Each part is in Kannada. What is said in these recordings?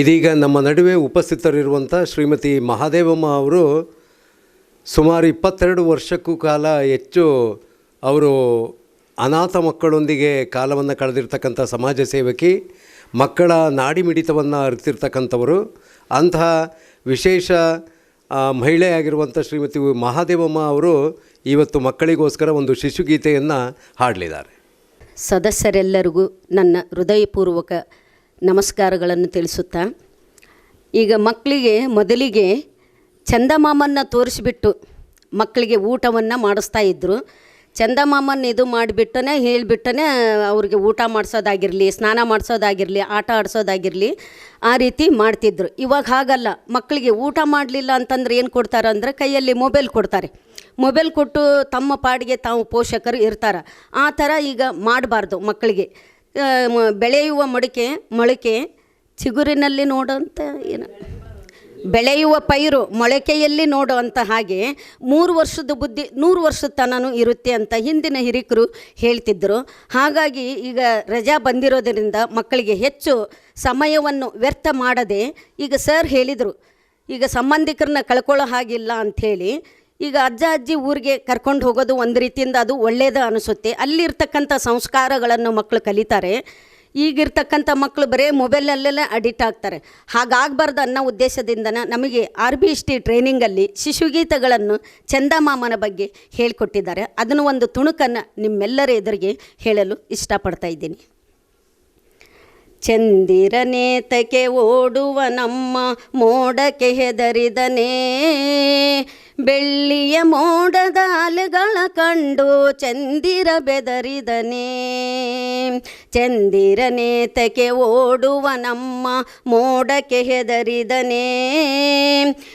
ಇದೀಗ ನಮ್ಮ ನಡುವೆ ಉಪಸ್ಥಿತರಿರುವಂಥ ಶ್ರೀಮತಿ ಮಹಾದೇವಮ್ಮ ಅವರು ಸುಮಾರು ಇಪ್ಪತ್ತೆರಡು ವರ್ಷಕ್ಕೂ ಕಾಲ ಹೆಚ್ಚು ಅವರು ಅನಾಥ ಮಕ್ಕಳೊಂದಿಗೆ ಕಾಲವನ್ನು ಕಳೆದಿರ್ತಕ್ಕಂಥ ಸಮಾಜ ಸೇವಕಿ, ಮಕ್ಕಳ ನಾಡಿ ಮಿಡಿತವನ್ನು ಅರಿತಿರ್ತಕ್ಕಂಥವರು. ಅಂತಹ ವಿಶೇಷ ಮಹಿಳೆಯಾಗಿರುವಂಥ ಶ್ರೀಮತಿ ಮಹಾದೇವಮ್ಮ ಅವರು ಇವತ್ತು ಮಕ್ಕಳಿಗೋಸ್ಕರ ಒಂದು ಶಿಶುಗೀತೆಯನ್ನು ಹಾಡಲಿದ್ದಾರೆ. ಸದಸ್ಯರೆಲ್ಲರಿಗೂ ನನ್ನ ಹೃದಯಪೂರ್ವಕ ನಮಸ್ಕಾರಗಳನ್ನು ತಿಳಿಸುತ್ತಾ, ಈಗ ಮಕ್ಕಳಿಗೆ ಮೊದಲಿಗೆ ಚಂದಮಾಮನ್ನ ತೋರಿಸಿಬಿಟ್ಟು ಮಕ್ಕಳಿಗೆ ಊಟವನ್ನು ಮಾಡಿಸ್ತಾ ಇದ್ದರು ಚಂದಮಾಮನ್ ಇದು ಮಾಡಿಬಿಟ್ಟನೆ, ಹೇಳಿಬಿಟ್ಟನೆ ಅವ್ರಿಗೆ ಊಟ ಮಾಡಿಸೋದಾಗಿರಲಿ, ಸ್ನಾನ ಮಾಡಿಸೋದಾಗಿರಲಿ, ಆಟ ಆಡಿಸೋದಾಗಿರಲಿ ಆ ರೀತಿ ಮಾಡ್ತಿದ್ರು. ಇವಾಗ ಹಾಗಲ್ಲ, ಮಕ್ಕಳಿಗೆ ಊಟ ಮಾಡಲಿಲ್ಲ ಅಂತಂದ್ರೆ ಏನು ಕೊಡ್ತಾರೆ ಅಂದರೆ ಕೈಯಲ್ಲಿ ಮೊಬೈಲ್ ಕೊಡ್ತಾರೆ. ಮೊಬೈಲ್ ಕೊಟ್ಟು ತಮ್ಮ ಪಾಡಿಗೆ ತಾವು ಪೋಷಕರು ಇರ್ತಾರೆ. ಆ ಥರ ಈಗ ಮಾಡಬಾರ್ದು ಮಕ್ಕಳಿಗೆ. ಬೆಳೆಯುವ ಮಡಿಕೆ, ಮೊಳಕೆ ಚಿಗುರಿನಲ್ಲಿ ನೋಡೋಂಥ ಏನು? ಬೆಳೆಯುವ ಪೈರು ಮೊಳಕೆಯಲ್ಲಿ ನೋಡುವಂಥ ಹಾಗೆ ಮೂರು ವರ್ಷದ ಬುದ್ಧಿ, ನೂರು ವರ್ಷದ ತನನು ಇರುತ್ತೆ ಅಂತ ಹಿಂದಿನ ಹಿರಿಕರು ಹೇಳ್ತಿದ್ದರು ಹಾಗಾಗಿ ಈಗ ರಜಾ ಬಂದಿರೋದರಿಂದ ಮಕ್ಕಳಿಗೆ ಹೆಚ್ಚು ಸಮಯವನ್ನು ವ್ಯರ್ಥ ಮಾಡದೆ, ಈಗ ಸರ್ ಹೇಳಿದರು, ಈಗ ಸಂಬಂಧಿಕರನ್ನ ಕಳ್ಕೊಳ್ಳೋ ಹಾಗಿಲ್ಲ ಅಂಥೇಳಿ ಈಗ ಅಜ್ಜ ಅಜ್ಜಿ ಊರಿಗೆ ಕರ್ಕೊಂಡು ಹೋಗೋದು ಒಂದು ರೀತಿಯಿಂದ ಅದು ಒಳ್ಳೆಯದು ಅನಿಸುತ್ತೆ. ಅಲ್ಲಿರ್ತಕ್ಕಂಥ ಸಂಸ್ಕಾರಗಳನ್ನು ಮಕ್ಕಳು ಕಲಿತಾರೆ. ಈಗಿರ್ತಕ್ಕಂಥ ಮಕ್ಕಳು ಬರೇ ಮೊಬೈಲಲ್ಲೆಲ್ಲ ಅಡಿಟ್ ಆಗ್ತಾರೆ. ಹಾಗಾಗಬಾರ್ದು ಅನ್ನೋ ಉದ್ದೇಶದಿಂದನ ನಮಗೆ ಆರ್ ಬಿ ಎಸ್ ಟಿ ಟ್ರೈನಿಂಗಲ್ಲಿ ಶಿಶುಗೀತಗಳನ್ನು ಚಂದಮಾಮನ ಬಗ್ಗೆ ಹೇಳಿಕೊಟ್ಟಿದ್ದಾರೆ. ಅದನ್ನು ಒಂದು ತುಣುಕನ್ನು ನಿಮ್ಮೆಲ್ಲರ ಎದುರಿಗೆ ಹೇಳಲು ಇಷ್ಟಪಡ್ತಾ ಇದ್ದೀನಿ. ಚಂದಿರನೇತಕ್ಕೆ ಓಡುವ ನಮ್ಮ ಮೋಡಕ್ಕೆ ಹೆದರಿದನೇ ಬೆಳ್ಳಿಯ ಮೋಡದ ಅಲೆಗಳ ಕಂಡು ಚಂದಿರ ಬೆದರಿದನೇಂ. ಚಂದಿರ ನೇತಕ್ಕೆ ಓಡುವ ನಮ್ಮ ಮೋಡಕ್ಕೆ ಹೆದರಿದನೆ.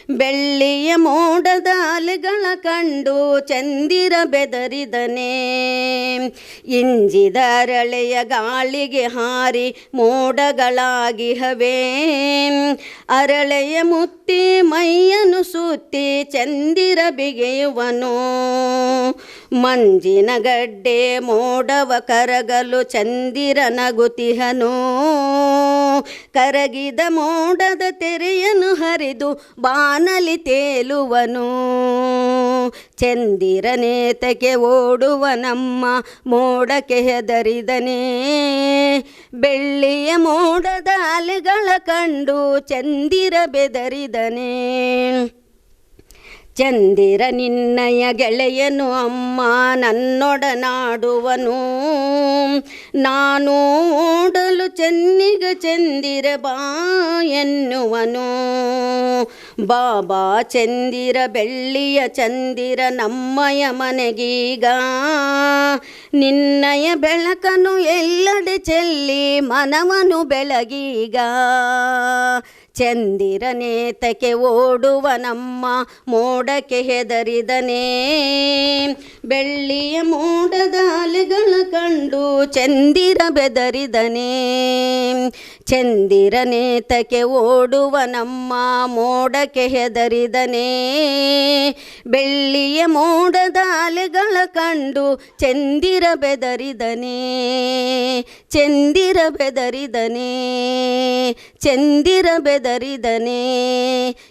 ಬೆಳ್ಳಿಯ ಮೋಡದ ಅಲೆಗಳ ಕಂಡು ಚಂದಿರ ಬೆದರಿದನೆ. ಇಂಜಿದ ಅರಳೆಯ ಗಾಳಿಗೆ ಹಾರಿ ಮೋಡಗಳಾಗಿ ಹವೇ ಅರಳೆಯ ಮುತ್ತಿ ಮೈಯನ್ನು ಸುತ್ತಿ ಚಂದಿರ ಬಿಗೆಯುವನು. ಮಂಜಿನ ಗಡ್ಡೆ ಮೋಡವ ಕರಗಲು ಚಂದಿರ ನಗುತಿಹನು ಕರಗಿದ ಮೋಡದ ತೆರೆಯನ್ನು ಹರಿದು ಬಾನಲಿ ತೇಲುವನು. ಚಂದಿರನೇತಕ್ಕೆ ಓಡುವ ನಮ್ಮ ಮೋಡಕ್ಕೆ ಹೆದರಿದನೇ. ಬೆಳ್ಳಿಯ ಮೋಡದ ಅಲೆಗಳ ಕಂಡು ಚಂದಿರ ಬೆದರಿದನೇ. ಚಂದಿರ ನಿನ್ನಯ ಗೆಳೆಯನು ಅಮ್ಮ, ನನ್ನೊಡನಾಡುವನು. ನಾನು ಓಡಲು ಚೆನ್ನಿಗ ಚಂದಿರ ಬಾ ಎನ್ನುವನು. ಬಾಬಾ ಚಂದಿರ, ಬೆಳ್ಳಿಯ ಚಂದಿರ, ನಮ್ಮಯ ಮನೆಗೀಗ ನಿನ್ನಯ ಬೆಳಕನು ಎಲ್ಲಡೆ ಚೆಲ್ಲಿ ಮನವನು ಬೆಳಗೀಗ. ಚಂದಿರನೇತಕ್ಕೆ ಓಡುವ ನಮ್ಮ ಮೋಡಕ್ಕೆ ಹೆದರಿದನೇ. ಬೆಳ್ಳಿಯ ಮೋಡದ ಅಲೆಗಳ ಕಂಡು ಚಂದಿರ ಬೆದರಿದನೇ. ಚಂದಿರನೇತಕ್ಕೆ ಓಡುವ ನಮ್ಮ ಮೋಡಕ್ಕೆ ಹೆದರಿದನೇ. ಬೆಳ್ಳಿಯ ಮೋಡದ ಅಲೆಗಳ ಕಂಡು ಚಂದಿರ ಬೆದರಿದನೇ, ಚಂದಿರ ಬೆದರಿದನೆ ಚಂದಿರ ಬೆದರಿದನೆ.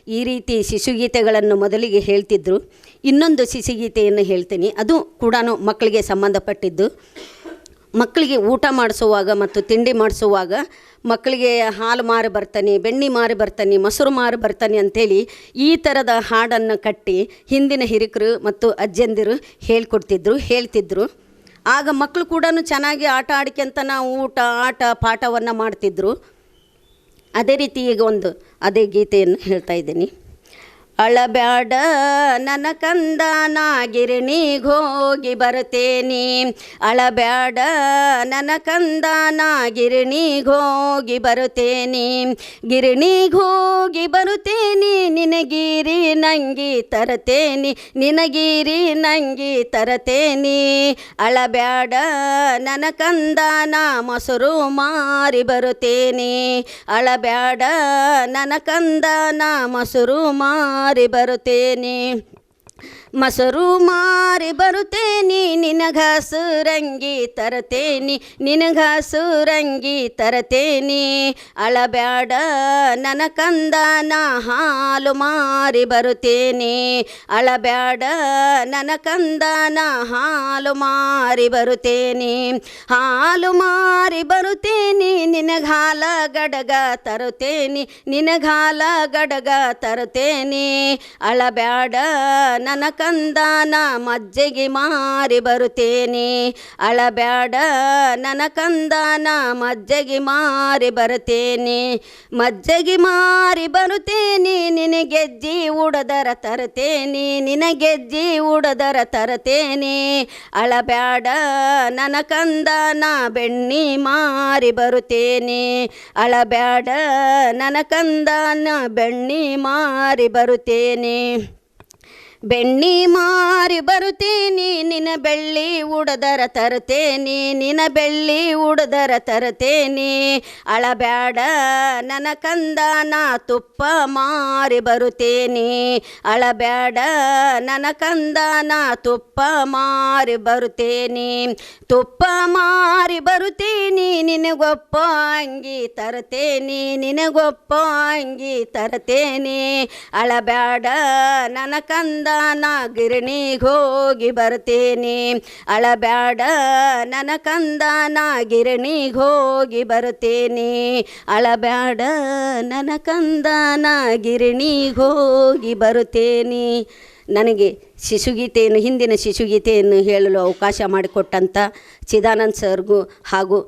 ಈ ರೀತಿ ಶಿಶುಗೀತೆಗಳನ್ನು ಮೊದಲಿಗೆ ಹೇಳ್ತಿದ್ರು. ಇನ್ನೊಂದು ಶಿಶುಗೀತೆಯನ್ನು ಹೇಳ್ತೀನಿ. ಅದು ಕೂಡ ಮಕ್ಕಳಿಗೆ ಸಂಬಂಧಪಟ್ಟಿದ್ದು. ಮಕ್ಕಳಿಗೆ ಊಟ ಮಾಡಿಸುವಾಗ ಮತ್ತು ತಿಂಡಿ ಮಾಡಿಸುವಾಗ ಮಕ್ಕಳಿಗೆ ಹಾಲು ಮಾರಿ ಬರ್ತಾನೆ, ಬೆಣ್ಣೆ ಮಾರಿ ಬರ್ತಾನೆ, ಮೊಸರು ಮಾರು ಬರ್ತಾನೆ ಅಂಥೇಳಿ ಈ ಥರದ ಹಾಡನ್ನು ಕಟ್ಟಿ ಹಿಂದಿನ ಹಿರಿಕರು ಮತ್ತು ಅಜ್ಜಂದಿರು ಹೇಳ್ಕೊಡ್ತಿದ್ರು, ಹೇಳ್ತಿದ್ರು. ಆಗ ಮಕ್ಕಳು ಕೂಡ ಚೆನ್ನಾಗಿ ಆಟ ಆಡ್ಕೊಂತ ನಾವು ಊಟ, ಆಟ, ಪಾಠವನ್ನು ಮಾಡ್ತಿದ್ದರು ಅದೇ ರೀತಿ ಈಗ ಒಂದು ಅದೇ ಗೀತೆಯನ್ನು ಹೇಳ್ತಾ ಇದ್ದೀನಿ. ಅಳಬ್ಯಾಡ ನನ್ನ ಕಂದ ನಾ ಹೋಗಿ ಬರ್ತೇನಿ. ಅಳಬ್ಯಾಡ ನನ್ನ ಕಂದ ನಾ ಗಿರಣಿಗೋಗಿ ಬರುತ್ತೇನಿ ಗಿರಣಿಗೋಗಿ ಬರುತ್ತೇನಿ, ನಿನಗಿರಿ ನಂಗಿ ತರತೇನಿ. ನಿನಗಿರಿ ನಂಗಿ ತರತೇನಿ. ಅಳಬ್ಯಾಡ ನನ್ನ ಕಂದ ನಾ ಮೊಸರು ಮಾರಿ ಬರುತ್ತೇನಿ. ಅಳಬ್ಯಾಡ ನನ್ನ ಕಂದ ನಾ ಮೊಸರು ಮಾರಿ ಬರುತ್ತೇನೆ. ಮೊಸರು ಮಾರಿ ಬರುತ್ತೇನಿ ನಿನಗಾಸು ಸುರಂಗಿ ತರತೇನಿ ನಿನಗಾಸು ಸುರಂಗಿ ತರತೇನಿ. ಅಳಬ್ಯಾಡ ನನ್ನ ಕಂದನ ಹಾಲು ಮಾರಿ ಬರುತ್ತೇನೆ. ಅಳಬ್ಯಾಡ ನನ್ನ ಕಂದನ ಹಾಲು ಮಾರಿ ಬರುತ್ತೇನೆ. ಹಾಲು ಮಾರಿ ಬರುತ್ತೇನೆ ನಿನಗಾಲ ಗಡಗ ತರುತ್ತೇನೆ ನಿನಗಾಲ ಗಡಗ ತರುತ್ತೇನೆ. ಅಳಬ್ಯಾಡ ನನ್ನ ಕಂದನ ಮಜ್ಜೆಗೆ ಮಾರಿ ಬರುತ್ತೇನೆ. ಅಳಬ್ಯಾಡ ನನ್ನ ಕಂದಾನ ಮಜ್ಜೆಗೆ ಮಾರಿ ಬರುತ್ತೇನೆ. ಮಜ್ಜೆಗೆ ಮಾರಿ ಬರುತ್ತೇನೆ ನಿನಗೆಜ್ಜಿ ಉಡದರ ತರುತ್ತೇನೆ ನಿನಗೆಜ್ಜಿ ಉಡದರ ತರುತ್ತೇನೆ. ಅಳಬ್ಯಾಡ ನನ್ನ ಕಂದನ ಬೆಣ್ಣಿ ಮಾರಿ ಬರುತ್ತೇನೆ. ಅಳಬ್ಯಾಡ ನನ್ನ ಕಂದಾನ ಬೆಣ್ಣಿ ಮಾರಿ ಬರುತ್ತೇನೆ. ಬೆಣ್ಣಿ ಮಾರಿ ಬರುತ್ತೇನೆ ನಿನ ಬೆಳ್ಳಿ ಉಡದರ ತರುತ್ತೇನೆ ನಿನ ಬೆಳ್ಳಿ ಉಡದರ ತರುತ್ತೇನೆ. ಅಳಬ್ಯಾಡ ನನ್ನ ನಾ ತುಪ್ಪ ಮಾರಿ ಬರುತ್ತೇನೆ. ಅಳಬ್ಯಾಡ ನನ್ನ ನಾ ತುಪ್ಪ ಮಾರಿ ಬರುತ್ತೇನೆ. ತುಪ್ಪ ಮಾರಿ ಬರುತ್ತೇನೆ, ನಿನಗೊಪ್ಪ ಅಂಗಿ ತರುತ್ತೇನೆ, ನಿನಗೊಪ್ಪ ಅಂಗಿ ತರುತ್ತೇನೆ. ಅಳಬ್ಯಾಡ ನನ್ನ ಕಂದನ ಗಿರಣಿಗೆ ಹೋಗಿ ಬರ್ತೇನೆ. ಅಳಬ್ಯಾಡ ನನ್ನ ಕಂದನ ಗಿರಣಿಗೆ ಹೋಗಿ ಬರುತ್ತೇನೆ ಅಳಬ್ಯಾಡ ನನ್ನ ಕಂದನ ಗಿರಣಿಗೆ ಹೋಗಿ ಬರುತ್ತೇನೆ ನನಗೆ ಶಿಶುಗೀತೆಯನ್ನು, ಹಿಂದಿನ ಶಿಶುಗೀತೆಯನ್ನು ಹೇಳಲು ಅವಕಾಶ ಮಾಡಿಕೊಟ್ಟಂಥ ಚಿದಾನಂದ್ ಸರ್ಗೂ ಹಾಗೂ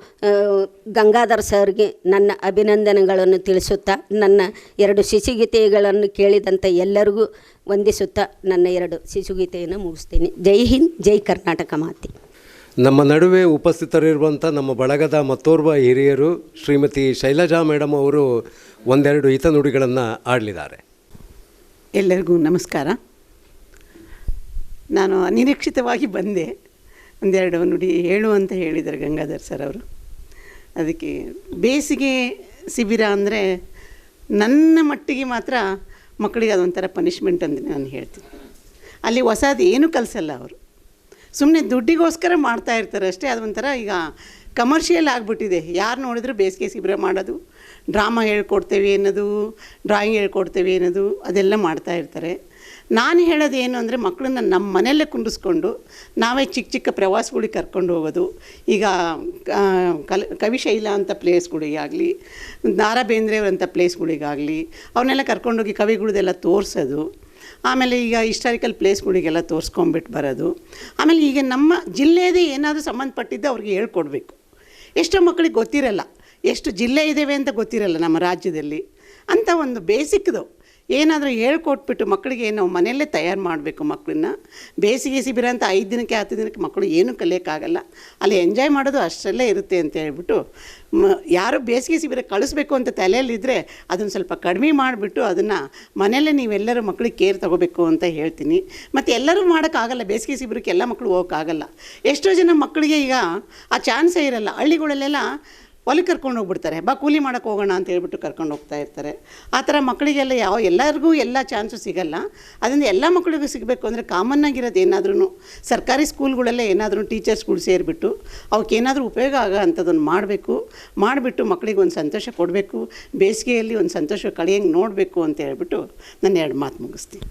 ಗಂಗಾಧರ್ ಸರ್ಗೆ ನನ್ನ ಅಭಿನಂದನೆಗಳನ್ನು ತಿಳಿಸುತ್ತಾ, ನನ್ನ ಎರಡು ಶಿಶುಗೀತೆಗಳನ್ನು ಕೇಳಿದಂಥ ಎಲ್ಲರಿಗೂ ವಂದಿಸುತ್ತಾ ನನ್ನ ಎರಡು ಶಿಶುಗೀತೆಯನ್ನು ಮುಗಿಸ್ತೇನೆ. ಜೈ ಹಿಂದ್ ಜೈ ಕರ್ನಾಟಕ ಮಾತೆ. ನಮ್ಮ ನಡುವೆ ಉಪಸ್ಥಿತರಿರುವಂಥ ನಮ್ಮ ಬಳಗದ ಮತ್ತೋರ್ವ ಹಿರಿಯರು ಶ್ರೀಮತಿ ಶೈಲಜಾ ಮೇಡಮ್ ಅವರು ಒಂದೆರಡು ಹಿತನುಡಿಗಳನ್ನು ಆಡಲಿದ್ದಾರೆ. ಎಲ್ಲರಿಗೂ ನಮಸ್ಕಾರ. ನಾನು ಅನಿರೀಕ್ಷಿತವಾಗಿ ಬಂದೆ ಒಂದೆರಡು ನುಡಿ ಹೇಳು ಅಂತ ಹೇಳಿದರು ಗಂಗಾಧರ್ ಸರ್ ಅವರು. ಅದಕ್ಕೆ ಬೇಸಿಗೆ ಶಿಬಿರ ಅಂದರೆ ನನ್ನ ಮಟ್ಟಿಗೆ ಮಾತ್ರ ಮಕ್ಕಳಿಗೆ ಅದೊಂಥರ ಪನಿಷ್ಮೆಂಟ್ ಅಂತ ನಾನು ಹೇಳ್ತೀನಿ. ಅಲ್ಲಿ ಹೊಸದು ಏನು ಕಲಿಸಲ್ಲ ಅವರು. ಸುಮ್ಮನೆ ದುಡ್ಡಿಗೋಸ್ಕರ ಮಾಡ್ತಾ ಇರ್ತಾರೆ ಅಷ್ಟೇ ಅದೊಂಥರ ಈಗ ಕಮರ್ಷಿಯಲ್ ಆಗಿಬಿಟ್ಟಿದೆ. ಯಾರು ನೋಡಿದ್ರು ಬೇಸಿಗೆ ಶಿಬಿರ ಮಾಡೋದು ಡ್ರಾಮಾ ಹೇಳ್ಕೊಡ್ತೇವೆ ಅನ್ನೋದು ಡ್ರಾಯಿಂಗ್ ಹೇಳ್ಕೊಡ್ತೇವೆ ಅನ್ನೋದು, ಅದೆಲ್ಲ ಮಾಡ್ತಾ ಇರ್ತಾರೆ. ನಾನು ಹೇಳೋದು ಏನು ಅಂದರೆ ಮಕ್ಕಳನ್ನ ನಮ್ಮ ಮನೆಯಲ್ಲೇ ಕುಂಡಿಸ್ಕೊಂಡು ನಾವೇ ಚಿಕ್ಕ ಚಿಕ್ಕ ಪ್ರವಾಸಗಳಿಗೆ ಕರ್ಕೊಂಡು ಹೋಗೋದು. ಈಗ ಕಲ್ ಕವಿಶೈಲ ಅಂತ ಪ್ಲೇಸ್ಗಳಿಗಾಗಲಿ ದಾರಾ ಬೇಂದ್ರೆಯವರಂಥ ಪ್ಲೇಸ್ಗಳಿಗಾಗಲಿ ಅವನ್ನೆಲ್ಲ ಕರ್ಕೊಂಡೋಗಿ ಕವಿಗಳದೆಲ್ಲ ತೋರಿಸೋದು. ಆಮೇಲೆ ಈಗ ಹಿಸ್ಟಾರಿಕಲ್ ಪ್ಲೇಸ್ಗಳಿಗೆಲ್ಲ ತೋರಿಸ್ಕೊಂಬಿಟ್ಟು ಬರೋದು. ಆಮೇಲೆ ಈಗ ನಮ್ಮ ಜಿಲ್ಲೆಯದೇ ಏನಾದರೂ ಸಂಬಂಧಪಟ್ಟಿದ್ದು ಅವ್ರಿಗೆ ಹೇಳ್ಕೊಡ್ಬೇಕು. ಎಷ್ಟೋ ಮಕ್ಕಳಿಗೆ ಗೊತ್ತಿರಲ್ಲ, ಎಷ್ಟು ಜಿಲ್ಲೆ ಇದ್ದೇವೆ ಅಂತ ಗೊತ್ತಿರಲ್ಲ ನಮ್ಮ ರಾಜ್ಯದಲ್ಲಿ. ಅಂತ ಒಂದು ಬೇಸಿಕ್ದು. ಏನಾದರೂ ಹೇಳ್ಕೊಟ್ಬಿಟ್ಟು ಮಕ್ಕಳಿಗೆ ನಾವು ಮನೆಯಲ್ಲೇ ತಯಾರು ಮಾಡಬೇಕು ಮಕ್ಕಳನ್ನ. ಬೇಸಿಗೆ ಶಿಬಿರ ಅಂತ ಐದು ದಿನಕ್ಕೆ, ಹತ್ತು ದಿನಕ್ಕೆ ಮಕ್ಕಳು ಏನೂ ಕಲಿಯೋಕ್ಕಾಗಲ್ಲ. ಅಲ್ಲಿ ಎಂಜಾಯ್ ಮಾಡೋದು ಅಷ್ಟರಲ್ಲೇ ಇರುತ್ತೆ ಅಂತ ಹೇಳ್ಬಿಟ್ಟು, ಮ, ಯಾರು ಬೇಸಿಗೆ ಶಿಬಿರ ಕಳಿಸ್ಬೇಕು ಅಂತ ತಲೆಯಲ್ಲಿದ್ದರೆ ಅದನ್ನು ಸ್ವಲ್ಪ ಕಡಿಮೆ ಮಾಡಿಬಿಟ್ಟು ಅದನ್ನು ಮನೆಯಲ್ಲೇ ನೀವೆಲ್ಲರೂ ಮಕ್ಕಳಿಗೆ ಕೇರ್ ತಗೋಬೇಕು ಅಂತ ಹೇಳ್ತೀನಿ. ಮತ್ತು ಎಲ್ಲರೂ ಮಾಡೋಕ್ಕಾಗಲ್ಲ, ಬೇಸಿಗೆ ಶಿಬಿರಕ್ಕೆ ಎಲ್ಲ ಮಕ್ಕಳು ಹೋಗೋಕ್ಕಾಗಲ್ಲ. ಎಷ್ಟೋ ಜನ ಮಕ್ಕಳಿಗೆ ಈಗ ಆ ಚಾನ್ಸೇ ಇರಲ್ಲ. ಹಳ್ಳಿಗಳಲ್ಲೆಲ್ಲ ಹೊಲಕ್ಕೆ ಕರ್ಕೊಂಡು ಹೋಗ್ಬಿಡ್ತಾರೆ. ಬಾ ಕೂಲಿ ಮಾಡೋಕ್ಕೆ ಹೋಗೋಣ ಅಂತ ಹೇಳ್ಬಿಟ್ಟು ಕರ್ಕೊಂಡು ಹೋಗ್ತಾ ಇರ್ತಾರೆ. ಆ ಥರ ಮಕ್ಕಳಿಗೆಲ್ಲ ಯಾವ ಎಲ್ಲರಿಗೂ ಎಲ್ಲ ಚಾನ್ಸು ಸಿಗಲ್ಲ. ಅದರಿಂದ ಎಲ್ಲ ಮಕ್ಕಳಿಗೂ ಸಿಗಬೇಕು ಅಂದರೆ ಕಾಮನ್ ಆಗಿರೋದು ಏನಾದ್ರೂ ಸರ್ಕಾರಿ ಸ್ಕೂಲ್ಗಳಲ್ಲೇ ಏನಾದರೂ ಟೀಚರ್ಸ್ಗಳು ಸೇರಿಬಿಟ್ಟು ಅವಕ್ಕೇನಾದರೂ ಉಪಯೋಗ ಆಗೋ ಅಂಥದ್ದನ್ನು ಮಾಡಬೇಕು. ಮಾಡಿಬಿಟ್ಟು ಮಕ್ಕಳಿಗೆ ಒಂದು ಸಂತೋಷ ಕೊಡಬೇಕು. ಬೇಸಿಗೆಯಲ್ಲಿ ಒಂದು ಸಂತೋಷ ಕಳೆಯಂಗೆ ನೋಡಬೇಕು ಅಂತ ಹೇಳ್ಬಿಟ್ಟು ನಾನು ಎರಡು ಮಾತು ಮುಗಿಸ್ತೀನಿ.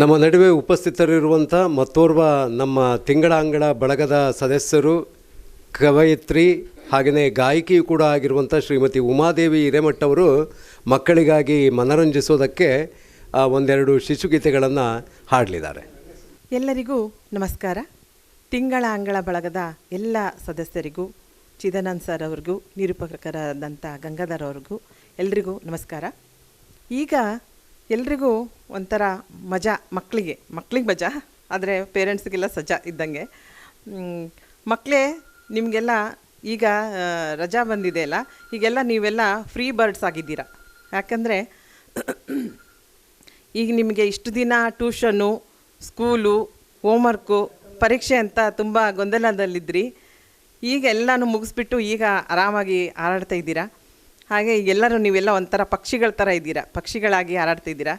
ನಮ್ಮ ನಡುವೆ ಉಪಸ್ಥಿತರಿರುವಂಥ ಮತ್ತೋರ್ವ ನಮ್ಮ ತಿಂಗಳಾಂಗಳ ಬಳಗದ ಸದಸ್ಯರು, ಕವಯಿತ್ರಿ ಹಾಗೆಯೇ ಗಾಯಕಿಯೂ ಕೂಡ ಆಗಿರುವಂಥ ಶ್ರೀಮತಿ ಉಮಾದೇವಿ ಹಿರೇಮಠ್ ಅವರು ಮಕ್ಕಳಿಗಾಗಿ ಮನರಂಜಿಸೋದಕ್ಕೆ ಒಂದೆರಡು ಶಿಶುಗೀತೆಗಳನ್ನು ಹಾಡಲಿದ್ದಾರೆ. ಎಲ್ಲರಿಗೂ ನಮಸ್ಕಾರ. ತಿಂಗಳ ಅಂಗಳ ಬಳಗದ ಎಲ್ಲ ಸದಸ್ಯರಿಗೂ, ಚಿದಾನಂದ್ ಸರ್ ಅವ್ರಿಗೂ, ನಿರೂಪಕರಾದಂಥ ಗಂಗಾಧರ್ ಅವ್ರಿಗೂ ಎಲ್ರಿಗೂ ನಮಸ್ಕಾರ. ಈಗ ಎಲ್ರಿಗೂ ಒಂಥರ ಮಜಾ, ಮಕ್ಕಳಿಗೆ ಮಕ್ಕಳಿಗೆ ಮಜಾ, ಆದರೆ ಪೇರೆಂಟ್ಸ್ಗೆಲ್ಲ ಸಜಾ ಇದ್ದಂಗೆ. ಮಕ್ಕಳೇ, ನಿಮಗೆಲ್ಲ ಈಗ ರಜಾ ಬಂದಿದೆ ಅಲ್ಲ ಈಗೆಲ್ಲ ನೀವೆಲ್ಲ ಫ್ರೀ ಬರ್ಡ್ಸ್ ಆಗಿದ್ದೀರಾ? ಯಾಕಂದರೆ, ಈಗ ನಿಮಗೆ ಇಷ್ಟು ದಿನ ಟ್ಯೂಷನು ಸ್ಕೂಲು ಹೋಮ್ವರ್ಕು ಪರೀಕ್ಷೆ ಅಂತ ತುಂಬ ಗೊಂದಲದಲ್ಲಿದ್ದಿರಿ ಈಗ ಎಲ್ಲನೂ ಮುಗಿಸ್ಬಿಟ್ಟು ಈಗ ಆರಾಮಾಗಿ ಹಾರಾಡ್ತಾ ಇದ್ದೀರಾ? ಹಾಗೆ ಎಲ್ಲರೂ ನೀವೆಲ್ಲ ಒಂಥರ ಪಕ್ಷಿಗಳ ಥರ ಇದ್ದೀರಾ? ಪಕ್ಷಿಗಳಾಗಿ ಹಾರಾಡ್ತಾ ಇದ್ದೀರಾ?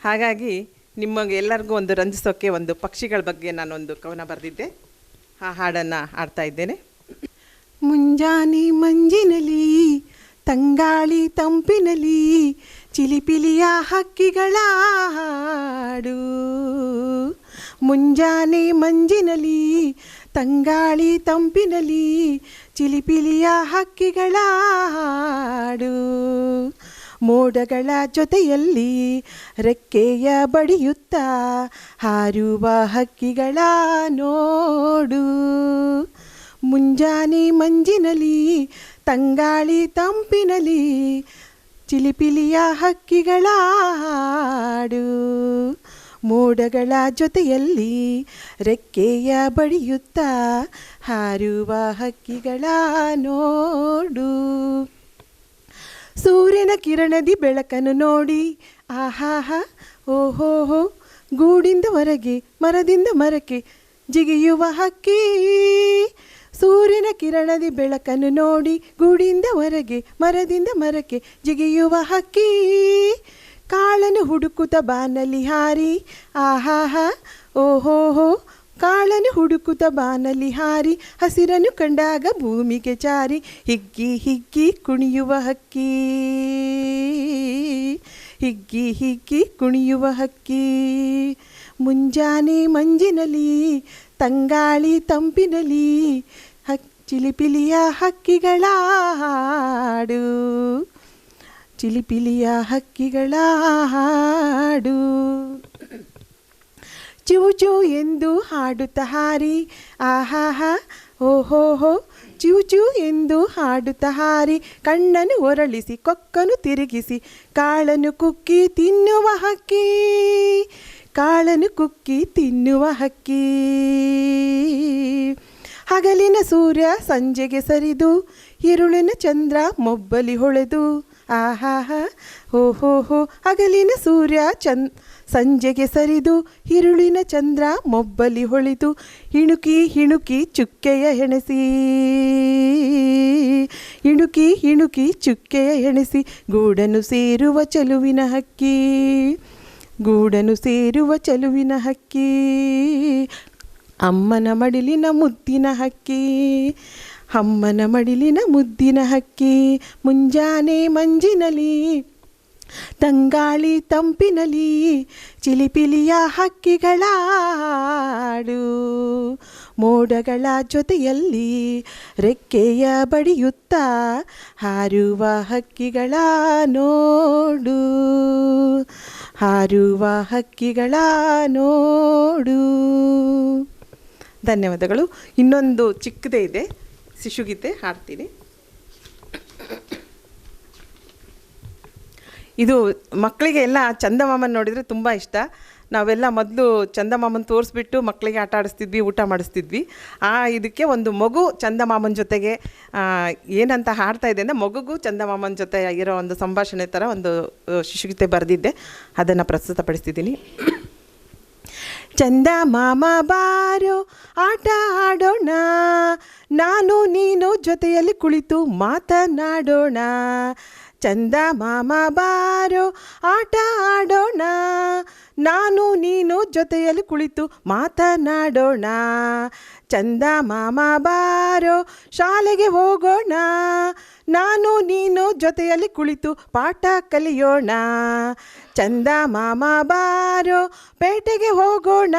ಹಾಗಾಗಿ ನಿಮಗೆ ಎಲ್ಲರಿಗೂ ಒಂದು ರಂಜಿಸೋಕ್ಕೆ ಒಂದು ಪಕ್ಷಿಗಳ ಬಗ್ಗೆ ನಾನೊಂದು ಕವನ ಬರೆದಿದ್ದೆ. ಆ ಹಾಡನ್ನು ಹಾಡ್ತಾ ಇದ್ದೇನೆ. ಮುಂಜಾನೆ ಮಂಜಿನಲಿ, ತಂಗಾಳಿ ತಂಪಿನಲಿ, ಚಿಲಿಪಿಲಿಯ ಹಕ್ಕಿಗಳ ಹಾಡು. ಮುಂಜಾನೆ ಮಂಜಿನಲಿ, ತಂಗಾಳಿ ತಂಪಿನಲಿ, ಚಿಲಿಪಿಲಿಯ ಹಕ್ಕಿಗಳ ಹಾಡು. ಮೋಡಗಳ ಜೊತೆಯಲ್ಲಿ ರೆಕ್ಕೆಯ ಬಡಿಯುತ್ತಾ ಹಾರುವ ಹಕ್ಕಿಗಳ ನೋಡು. ಮುಂಜಾನೆ ಮಂಜಿನಲಿ, ತಂಗಾಳಿ ತಂಪಿನಲಿ, ಚಿಲಿಪಿಲಿಯ ಹಕ್ಕಿಗಳ ಹಾಡು. ಮೋಡಗಳ ಜೊತೆಯಲ್ಲಿ ರೆಕ್ಕೆಯ ಬಡಿಯುತ್ತಾ ಹಾರುವ ಹಕ್ಕಿಗಳ ನೋಡು. ಸೂರ್ಯನ ಕಿರಣದಿ ಬೆಳಕನ್ನು ನೋಡಿ, ಆಹಾಹ ಓಹೋಹೋ ಗೂಡಿಂದ ಹೊರಗೆ, ಮರದಿಂದ ಮರಕ್ಕೆ ಜಿಗಿಯುವ ಹಕ್ಕಿ. ಸೂರ್ಯನ ಕಿರಣದಿ ಬೆಳಕನ್ನು ನೋಡಿ ಗೂಡಿಂದ ಹೊರಗೆ, ಮರದಿಂದ ಮರಕ್ಕೆ ಜಿಗಿಯುವ ಹಕ್ಕಿ. ಕಾಳನ್ನು ಹುಡುಕುತ್ತ ಬಾನಲ್ಲಿ ಹಾರಿ. ಆಹಾಹಾ, ಓಹೋಹೋ. ಕಾಳನ್ನು ಹುಡುಕುತ್ತ ಬಾನಲ್ಲಿ ಹಾರಿ. ಹಸಿರನ್ನು ಕಂಡಾಗ ಭೂಮಿಗೆ ಚಾರಿ ಹಿಗ್ಗಿ ಹಿಗ್ಗಿ ಕುಣಿಯುವ ಹಕ್ಕಿ. ಹಿಗ್ಗಿ ಹಿಗ್ಗಿ ಕುಣಿಯುವ ಹಕ್ಕಿ. ಮುಂಜಾನೆ ಮಂಜಿನಲಿ ತಂಗಾಳಿ ತಂಪಿನಲಿ ಹಕ್ ಚಿಲಿಪಿಲಿಯ ಹಕ್ಕಿಗಳ ಹಾಡು ಚಿಲಿಪಿಲಿಯ ಹಕ್ಕಿಗಳ ಹಾಡು ಚೂ ಚೂ ಎಂದು ಹಾಡುತ್ತ ಹಾರಿ. ಆಹಾಹ, ಓಹೋಹೋ ಚೂ ಎಂದು ಹಾಡುತ್ತ ಹಾರಿ, ಕಣ್ಣನ್ನು ಒರಳಿಸಿ, ಕೊಕ್ಕನು ತಿರುಗಿಸಿ ಕಾಳನು ಕುಕ್ಕಿ ತಿನ್ನುವ ಹಕ್ಕಿ ಕಾಳನು ಕುಕ್ಕಿ ತಿನ್ನುವ ಹಕ್ಕಿ. ಹಗಲಿನ ಸೂರ್ಯ ಸಂಜೆಗೆ ಸರಿದು ಇರುಳಿನ ಚಂದ್ರ ಮೊಬ್ಬಲಿ ಹೊಳೆದು, ಆಹಾಹ, ಹೋ ಹೋ ಹೋ, ಹಗಲಿನ ಸೂರ್ಯ ಚಂದ್ ಸಂಜೆಗೆ ಸರಿದು ಹಿರುಳಿನ ಚಂದ್ರ ಮೊಬ್ಬಲಿ ಹೊಳಿತು. ಹಿಣುಕಿ ಹಿಣುಕಿ ಚುಕ್ಕೆಯ ಹೆಣಸಿ. ಇಣುಕಿ ಹಿಣುಕಿ ಚುಕ್ಕೆಯ ಹೆಣಸಿ. ಗೂಡನು ಸೇರುವ ಚೆಲುವಿನ ಹಕ್ಕಿ. ಗೂಡನು ಸೇರುವ ಚೆಲುವಿನ ಹಕ್ಕಿ. ಅಮ್ಮನ ಮಡಿಲಿನ ಮುದ್ದಿನ ಹಕ್ಕಿ. ಅಮ್ಮನ ಮಡಿಲಿನ ಮುದ್ದಿನ ಹಕ್ಕಿ. ಮುಂಜಾನೆ ಮಂಜಿನಲಿ ತಂಗಾಳಿ ತಂಪಿನಲಿ ಚಿಲಿಪಿಲಿಯ ಹಕ್ಕಿಗಳಾಡು. ಮೋಡಗಳ ಜೊತೆಯಲ್ಲಿ ರೆಕ್ಕೆಯ ಬಡಿಯುತ್ತಾ ಹಾರುವ ಹಕ್ಕಿಗಳ ನೋಡು. ಹಾರುವ ಹಕ್ಕಿಗಳ ನೋಡು. ಧನ್ಯವಾದಗಳು. ಇನ್ನೊಂದು ಚಿಕ್ಕದೇ ಇದೆ. ಶಿಶುಗೀತೆ ಹಾಡ್ತೀನಿ. ಇದು ಮಕ್ಕಳಿಗೆ ಎಲ್ಲ ಚಂದಮಾಮನ್ ನೋಡಿದರೆ ತುಂಬ ಇಷ್ಟ. ನಾವೆಲ್ಲ ಮೊದಲು ಚಂದಮಾಮನ್ ತೋರಿಸ್ಬಿಟ್ಟು ಮಕ್ಕಳಿಗೆ ಆಟ ಆಡಿಸ್ತಿದ್ವಿ, ಊಟ ಮಾಡಿಸ್ತಿದ್ವಿ. ಆ ಇದಕ್ಕೆ ಒಂದು ಮಗು ಚಂದಮಾಮನ್ ಜೊತೆಗೆ ಏನಂತ ಹಾಡ್ತಾ ಇದೆ ಅಂದರೆ ಮಗುಗೂ ಚಂದಮಾಮನ್ ಜೊತೆ ಇರೋ ಒಂದು ಸಂಭಾಷಣೆ ಥರ ಒಂದು ಶಿಶುಗೀತೆ ಬರೆದಿದ್ದೆ. ಅದನ್ನು ಪ್ರಸ್ತುತಪಡಿಸ್ತಿದ್ದೀನಿ. ಚಂದ ಮಾಮ ಬಾರೋ, ಆಟ ಆಡೋಣ. ನಾನು ನೀನು ಜೊತೆಯಲ್ಲಿ ಕುಳಿತು ಮಾತನಾಡೋಣ. ಚಂದ ಮಾಮ ಬಾರೋ ಆಟ ಆಡೋಣ ನಾನು ನೀನು ಜೊತೆಯಲ್ಲಿ ಕುಳಿತು ಮಾತನಾಡೋಣ. ಚಂದ ಮಾಮ ಬಾರೋ, ಶಾಲೆಗೆ ಹೋಗೋಣ. ನಾನು ನೀನು ಜೊತೆಯಲ್ಲಿ ಕುಳಿತು ಪಾಠ ಕಲಿಯೋಣ. ಚಂದ ಮಾಮ ಬಾರೋ, ಪೇಟೆಗೆ ಹೋಗೋಣ.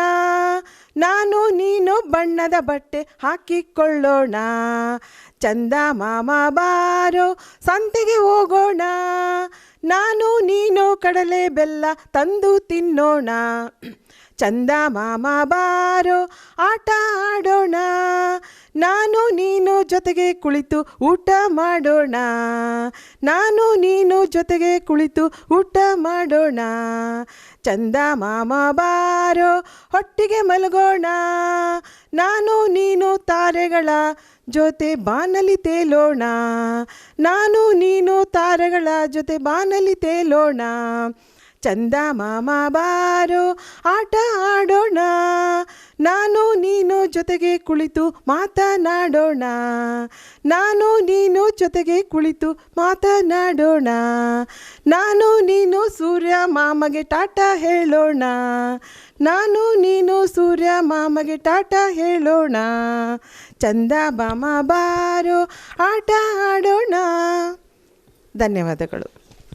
ನಾನು ನೀನು ಬಣ್ಣದ ಬಟ್ಟೆ ಹಾಕಿಕೊಳ್ಳೋಣ. ಚಂದ ಮಾಮ ಬಾರೋ, ಸಂತೆಗೆ ಹೋಗೋಣ. ನಾನು ನೀನು ಕಡಲೆ ಬೆಲ್ಲ ತಂದು ತಿನ್ನೋಣ. ಚಂದ ಮಾಮ ಬಾರೋ, ಆಟ ಆಡೋಣ. ನಾನು ನೀನು ಜೊತೆಗೆ ಕುಳಿತು ಊಟ ಮಾಡೋಣ. ನಾನು ನೀನು ಜೊತೆಗೆ ಕುಳಿತು ಊಟ ಮಾಡೋಣ. ಚಂದ ಮಾಮ ಬಾರೋ, ಹೊಟ್ಟಿಗೆ ಮಲಗೋಣ. ನಾನು ನೀನು ತಾರೆಗಳ ಜೊತೆ ಬಾನಲಿ ತೇಲೋಣ. ನಾನು ನೀನು ತಾರೆಗಳ ಜೊತೆ ಬಾನಲಿ ತೇಲೋಣ. ಚಂದ ಮಾಮ ಬಾರೋ, ಆಟ ಆಡೋಣ. ನಾನು ನೀನು ಜೊತೆಗೆ ಕುಳಿತು ಮಾತನಾಡೋಣ. ನಾನು ನೀನು ಜೊತೆಗೆ ಕುಳಿತು ಮಾತನಾಡೋಣ. ನಾನು ನೀನು ಸೂರ್ಯ ಮಾಮಗೆ ಟಾಟ ಹೇಳೋಣ. ನಾನು ನೀನು ಸೂರ್ಯ ಮಾಮಗೆ ಟಾಟ ಹೇಳೋಣ. ಚಂದ ಮಾಮ ಬಾರೋ, ಆಟ ಆಡೋಣ. ಧನ್ಯವಾದಗಳು.